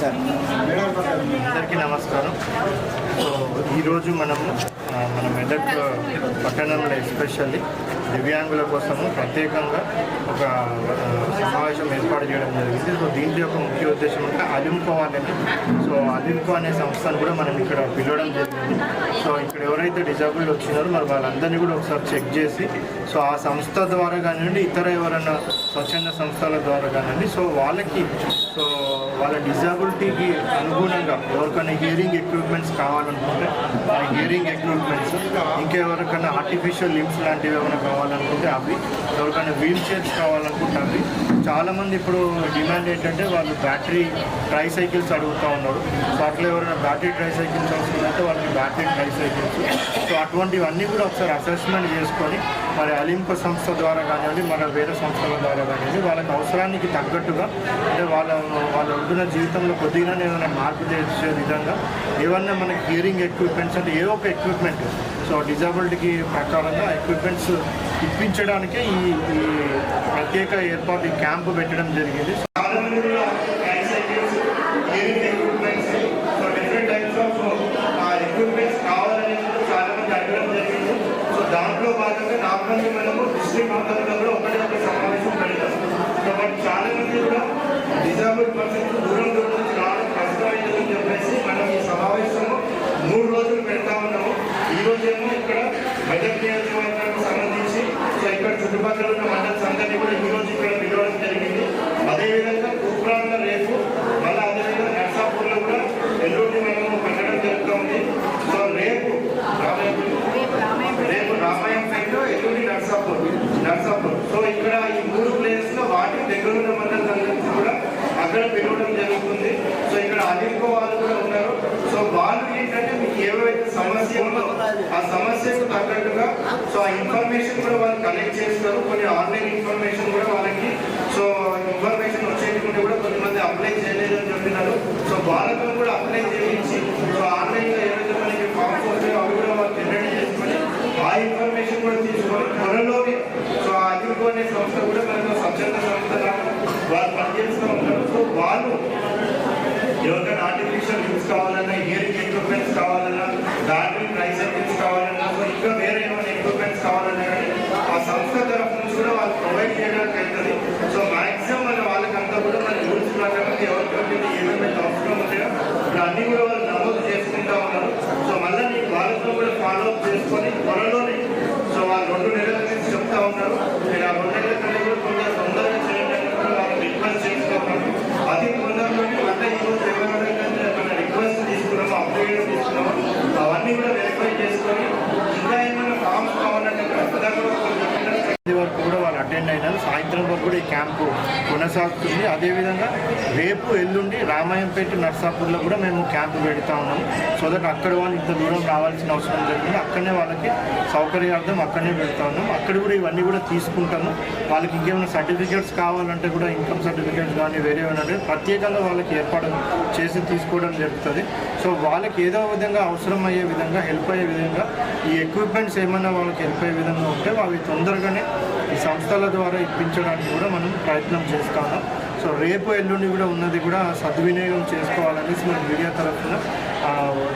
Sir. అందరికీ నమస్కారం. So ఈరోజు మనము మన మెదక్ పట్టణంలో ఎస్పెషల్లీ దివ్యాంగుల కోసము ప్రత్యేకంగా ఒక సమావేశం ఏర్పాటు చేయడం జరిగింది. సో దీంట్లో యొక్క ముఖ్య ఉద్దేశం అంటే అలింకో అనేది సో అలింకో అనే సంస్థను కూడా మనం ఇక్కడ పిలవడం జరిగింది. సో ఇక్కడ ఎవరైతే డిజాబుల్డ్ వచ్చినారో మరి వాళ్ళందరినీ కూడా ఒకసారి చెక్ చేసి సో ఆ సంస్థ ద్వారా కానివ్వండి ఇతర ఎవరైనా స్వచ్ఛంద సంస్థల ద్వారా కానివ్వండి సో వాళ్ళకి సో వాళ్ళ డిజాబిలిటీకి అనుగుణంగా ఎవరికైనా హియరింగ్ ఎక్విప్మెంట్స్ కావాలనుకుంటే ఆ హియరింగ్ ఎక్విప్మెంట్స్ ఇంకెవరికైనా ఆర్టిఫిషియల్ లిమ్స్ లాంటివి ఏమైనా కావాలనుకుంటే అవి ఎవరికైనా వీల్ చైర్స్ కావాలనుకుంటే అవి చాలామంది ఇప్పుడు డిమాండ్ ఏంటంటే వాళ్ళు బ్యాటరీ ట్రై సైకిల్స్ అడుగుతూ ఉన్నారు. సో అట్లా ఎవరైనా బ్యాటరీ ట్రై సైకిల్స్ అవసరమైతే వాళ్ళకి బ్యాటరీ ట్రై సైకిల్స్ సో అటువంటివన్నీ కూడా ఒకసారి అసెస్మెంట్ చేసుకొని మరి అలింప సంస్థ ద్వారా కానివ్వండి మన వేరే సంస్థల ద్వారా కానివ్వండి వాళ్ళకి అవసరానికి తగ్గట్టుగా అంటే వాళ్ళ వాళ్ళ ఉంటున్న జీవితంలో కొద్దిగా ఏమైనా మార్పు చేసే విధంగా ఏమన్నా మనకి హియరింగ్ ఎక్విప్మెంట్స్ అంటే ఏ ఒక ఎక్విప్మెంట్ సో డిజబిలిటీకి ప్రకారంగా ఎక్విప్మెంట్స్ ఇప్పించడానికే ఈ ప్రత్యేక ఏర్పాటు ఈ క్యాంపు పెట్టడం జరిగింది. చాలా మంది కూడా tricycles, hearing equipments, so different types of, uh, equipments కావాలని చాలా మంది అడగడం జరిగింది. సో దాంట్లో భాగంగా నార్మల్గా మనము డిస్ట్రిక్ట్ మొత్తంలో కూడా ఒకటే ఒక సమావేశం పెడతాం. సో బట్ చాలా మంది కూడా డిజాబుల్ పర్సన్స్ దూరం దూరం నుంచి రావడం కష్టమైందని చెప్పేసి మనం ఈ సమావేశము మూడు రోజులు పెడతా ఉన్నాము. ఈ రోజేమో ఇక్కడ మెదక్ నియోజకవర్గానికి సంబంధించి సో ఇక్కడ చుట్టుపక్కల ఉన్న మండల్స్ అందరినీ కూడా ఈ రోజు ఇక్కడ పిలవడం జరిగింది అదేవిధంగా కుప్రాంలో రేపు మళ్ళీ అదేవిధంగా నర్సాపూర్లో కూడా ఎల్లుండి మనము పెట్టడం జరుగుతుంది సో రేపు రేపు రామాయంపేట ఎల్లుండి నర్సాపూర్ నర్సాపూర్ సో ఇక్కడ ఈ మూడు ప్లేస్లో వాటి దగ్గర ఉన్న మండలం కూడా అక్కడ పిలవడం జరుగుతుంది సో ఇక్కడ అదికో వాళ్ళు కూడా ఉన్నారు సో వాళ్ళు ఏంటంటే మీకు ఏవైతే సమస్య ఆ సమస్యకు తగ్గట్టుగా సో ఆ ఇన్ఫర్మేషన్ కూడా వాళ్ళు కలెక్ట్ చేస్తారు. కొన్ని ఆన్లైన్ ఇన్ఫర్మేషన్ కూడా వాళ్ళకి సో ఇన్ఫర్మేషన్ వచ్చేటువంటి కూడా కొంతమంది అప్లై చేయలేదు అని చెప్పినారు. సో వాళ్ళతో కూడా అప్లై చేయించి సో ఆన్లైన్లో మనకి ఫామ్స్ వస్తాయో అవి కూడా వాళ్ళు జనరేట్ చేసుకొని ఆ ఇన్ఫర్మేషన్ కూడా తీసుకొని త్వరలోనే సో ఆ సంస్థ కూడా మనకు స్వచ్ఛంద సంస్థ వాళ్ళు పనిచేస్తూ ఉంటారు. సో వాళ్ళు ఎవరికైనా ఆర్టిఫిషియల్ యూస్ కావాలన్నా ఇయర్ ఎక్విప్మెంట్స్ కావాలన్నా దాని ట్రైసైకిల్స్ కావాలన్నా సో ఇంకా వేరే ఏమైనా ఎక్విప్మెంట్స్ కావాలన్నా కానీ ఆ సంస్థ తరఫు నుంచి కూడా వాళ్ళు ప్రొవైడ్ చేయడానికి అవుతుంది సో మాక్సిమం మన వాళ్ళకంతా కూడా మన రూల్స్ ప్రకారం ఎవరికైతే ఏమేమి అవసరం ఉన్నాయో? ఇప్పుడు అన్ని కూడా వాళ్ళు నమోదు చేసుకుంటా ఉన్నారు. సో మళ్ళీ నేను వాళ్ళతో కూడా ఫాలో అప్ చేసుకొని త్వరలోనే సో వాళ్ళు రెండు నెలల నుంచి చెప్తా ఉన్నారు. నేను ఆ రెండు నెలల కంటే కూడా కొంచెం తొందరగా చేయడానికి కూడా వాళ్ళకి రిక్వెస్ట్ చేస్తూ ఉన్నాను అది తొందరలోనే మళ్ళీ ఈరోజు ఎవరైతే మన రిక్వెస్ట్ తీసుకున్నాము అప్డేట్ తీసుకున్నాము అవన్నీ కూడా వెరిఫై చేసుకొని ఇంకా ఏమైనా ఫామ్స్ కావాలంటే ప్రస్తుతం కూడా కొంచెం ఇది వరకు కూడా వాళ్ళు అటెండ్ అయినారు. సాయంత్రం వరకు కూడా ఈ క్యాంపు కొనసాగుతుంది. అదేవిధంగా రేపు ఎల్లుండి రామాయంపేట నర్సాపూర్లో కూడా మేము క్యాంపు పెడతా ఉన్నాం సో దట్ అక్కడ వాళ్ళు ఇంత దూరం రావాల్సిన అవసరం లేకుండా అక్కడనే వాళ్ళకి సౌకర్యార్థం అక్కడనే పెడతా ఉన్నాం అక్కడ కూడా ఇవన్నీ కూడా తీసుకుంటాము. వాళ్ళకి ఇంకేమైనా సర్టిఫికేట్స్ కావాలంటే కూడా ఇన్కమ్ సర్టిఫికేట్స్ కానీ వేరే ఏమైనా ప్రత్యేకంగా వాళ్ళకి ఏర్పాటు చేసి తీసుకోవడం జరుగుతుంది. సో వాళ్ళకి ఏదో విధంగా అవసరం అయ్యే విధంగా హెల్ప్ అయ్యే విధంగా ఈ ఎక్విప్మెంట్స్ ఏమైనా వాళ్ళకి హెల్ప్ అయ్యే విధంగా ఉంటే అవి తొందరగానే ఈ సంస్థల ద్వారా ఇప్పించడానికి కూడా మనం ప్రయత్నం చేస్తాము. సో రేపు ఎల్లుండి కూడా ఉన్నది కూడా సద్వినియోగం చేసుకోవాలనేసి మన మీడియా తరఫున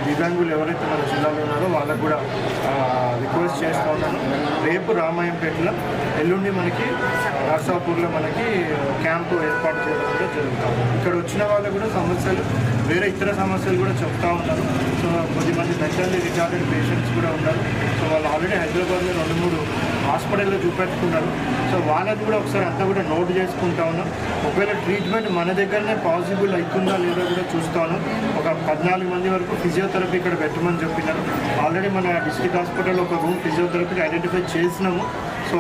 దివ్యాంగులు ఎవరైతే మన జిల్లాలో ఉన్నారో వాళ్ళకు కూడా రిక్వెస్ట్ చేస్తూ ఉన్నాను. రేపు రామాయంపేటలో ఎల్లుండి మనకి నర్సాపూర్లో మనకి క్యాంపు ఏర్పాటు చేయడం కూడా జరుగుతాం ఇక్కడ వచ్చిన వాళ్ళకు కూడా సమస్యలు వేరే ఇతర సమస్యలు కూడా చెప్తా ఉన్నారు. సో కొద్దిమంది మెంటల్లీ రిటార్డెడ్ పేషెంట్స్ కూడా ఉన్నారు. సో వాళ్ళు ఆల్రెడీ హైదరాబాద్లో రెండు మూడు హాస్పిటల్లో చూపెట్టుకున్నారు. సో వాళ్ళది కూడా ఒకసారి అంతా కూడా నోట్ చేసుకుంటా ఉన్నాం. ఒకవేళ ట్రీట్మెంట్ మన దగ్గరనే పాసిబుల్ అవుతుందా లేదా కూడా చూస్తాను. ఒక పద్నాలుగు మంది వరకు ఫిజియోథెరపీ ఇక్కడ పెట్టమని చెప్పినారు. ఆల్రెడీ మన డిస్ట్రిక్ట్ హాస్పిటల్ ఒక రూమ్ ఫిజియోథెరపీకి ఐడెంటిఫై చేసినాము. సో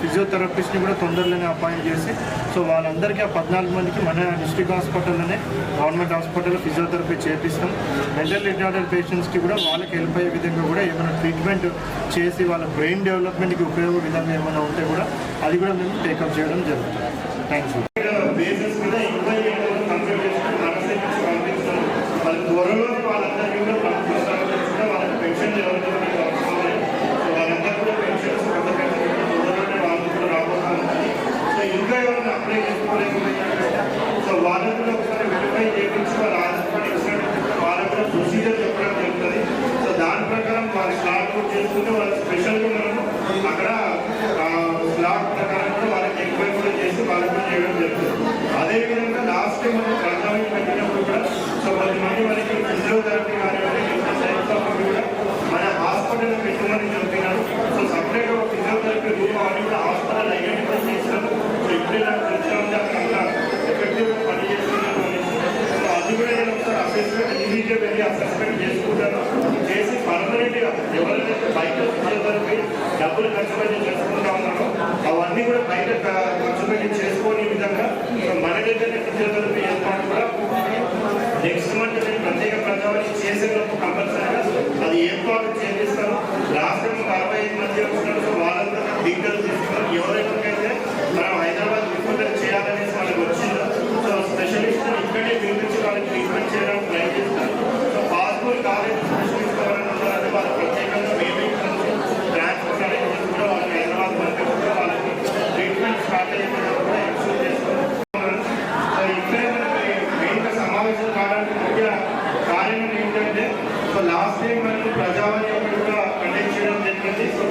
ఫిజియోథెరపిస్ట్ని కూడా తొందరలోనే అపాయింట్ చేసి సో వాళ్ళందరికీ ఆ పద్నాలుగు మందికి మన డిస్ట్రిక్ట్ హాస్పిటల్లోనే గవర్నమెంట్ హాస్పిటల్లో ఫిజియోథెరపీ చేపిస్తాం. మెంటల్ రిటార్డెడ్ పేషెంట్స్కి కూడా వాళ్ళకి హెల్ప్ అయ్యే విధంగా కూడా ఏమైనా ట్రీట్మెంట్ చేసి వాళ్ళ బ్రెయిన్ డెవలప్మెంట్కి ఉపయోగ విధంగా ఏమైనా ఉంటే కూడా అది కూడా మేము టేకప్ చేయడం జరుగుతుంది. థ్యాంక్ యూ మార్పులు చేసుకుంటే వాళ్ళకి స్పెషల్గా మనము అక్కడ స్లాట్ ప్రకారం కూడా వాళ్ళకి ఎక్కువ కూడా చేసి వాళ్ళకి చేయడం జరుగుతుంది అదేవిధంగా లాస్ట్ మనం హాస్పిటల్ డబ్బులు ఖర్చు పెట్టి చేసుకుంటా ఉన్నాను. అవన్నీ కూడా బయట ఖర్చు పెట్టి చేసుకోని విధంగా మన దగ్గర ఫిజియోథెరపీ ఏర్పాటు నెక్స్ట్ మంత్ నేను ప్రత్యేక ప్రజావాణి చేసేటప్పుడు కంపల్సరీగా అది ఏర్పాటు చేపిస్తాను. లాస్ట్ టైం అరవై ఐదు మంది వచ్చినప్పుడు వాళ్ళంతా డీటెయిల్స్ తీసుకున్నాం ఎవరైతే మనం హైదరాబాద్ రిపోర్టర్ చేయాలనేసి మనకు వచ్చిందో సో స్పెషలిస్ట్ ఇక్కడే పిలిపించి వాళ్ళకి ట్రీట్మెంట్ చేయడానికి ప్రయత్నం లాస్ట్ టైం మనం ప్రజావాణి కూడా జరిగింది సో